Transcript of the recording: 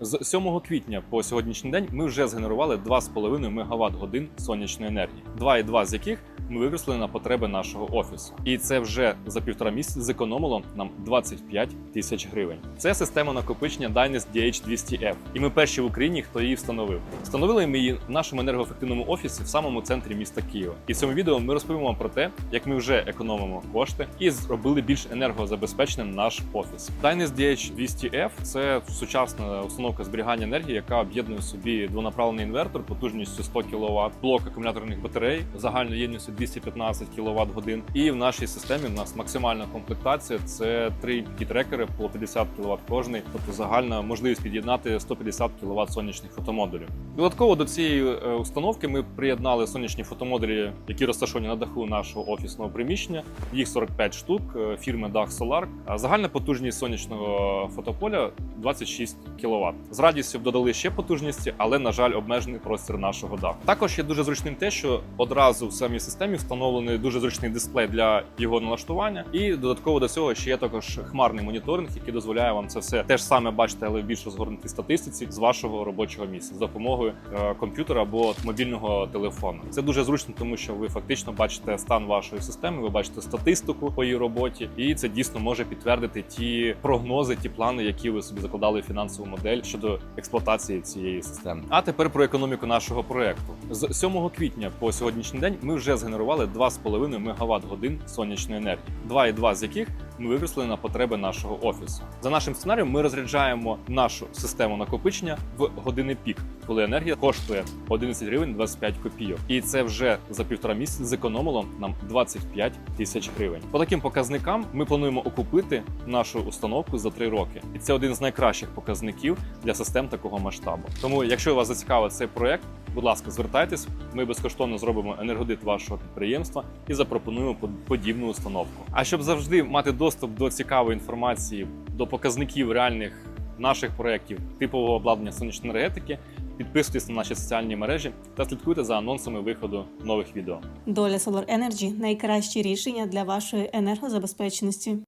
З 7 квітня по сьогоднішній день ми вже згенерували 2,5 МВт годин сонячної енергії, 2,2 з яких ми використали на потреби нашого офісу. І це вже за півтора місяці зекономило нам 25 тисяч гривень. Це система накопичення Dynas DH200F. І ми перші в Україні, хто її встановив. Встановили ми її в нашому енергоефективному офісі в самому центрі міста Києва. І в цьому відео ми розповімо вам про те, як ми вже економимо кошти і зробили більш енергозабезпеченим наш офіс. Dynas DH200F – це сучасна установка зберігання енергії, яка об'єднує собі двонаправлений інвертор потужністю 100 кВт, блок акумуляторних батарей загальною ємністю 215 кВт годин. І в нашій системі в нас максимальна комплектація це три трекери по 50 кВт кожний, тобто загальна можливість під'єднати 150 кВт сонячних фотомодулів. Додатково до цієї е, установки ми приєднали сонячні фотомодулі, які розташовані на даху нашого офісного приміщення. Їх 45 штук е, фірми Dach Solar. Загальна потужність сонячного фотополя 26 кВт. З радістю додали ще потужності, але на жаль, обмежений простір нашого даху. Також є дуже зручним те, що одразу в самій системі встановлений дуже зручний дисплей для його налаштування, і додатково до цього ще є також хмарний моніторинг, який дозволяє вам це все теж саме бачити, але в більш розгорнутій статистиці з вашого робочого місця з допомогою е, комп'ютера або мобільного телефону. Це дуже зручно, тому що ви фактично бачите стан вашої системи, ви бачите статистику по її роботі, і це дійсно може підтвердити ті прогнози, ті плани, які ви собі закладали фінансову модель щодо експлуатації цієї системи. А тепер про економіку нашого проекту. З 7 квітня по сьогоднішній день ми вже згенерували 2,5 МВт годин сонячної енергії, 2,2 з яких ми використали на потреби нашого офісу. За нашим сценарієм, ми розряджаємо нашу систему накопичення в години пік, коли енергія коштує 11 гривень 25 копійок. І це вже за півтора місяця зекономило нам 25 тисяч гривень. По таким показникам ми плануємо окупити нашу установку за 3 роки, і це один з найкращих показників для систем такого масштабу. Тому, якщо вас зацікавив цей проект, будь ласка, звертайтесь. Ми безкоштовно зробимо енергодит вашого підприємства і запропонуємо подібну установку. А щоб завжди мати доступ до цікавої інформації, до показників реальних наших проєктів типового обладнання сонячної енергетики, підписуйтесь на наші соціальні мережі та слідкуйте за анонсами виходу нових відео. Доля Solar Energy – найкраще рішення для вашої енергозабезпеченості.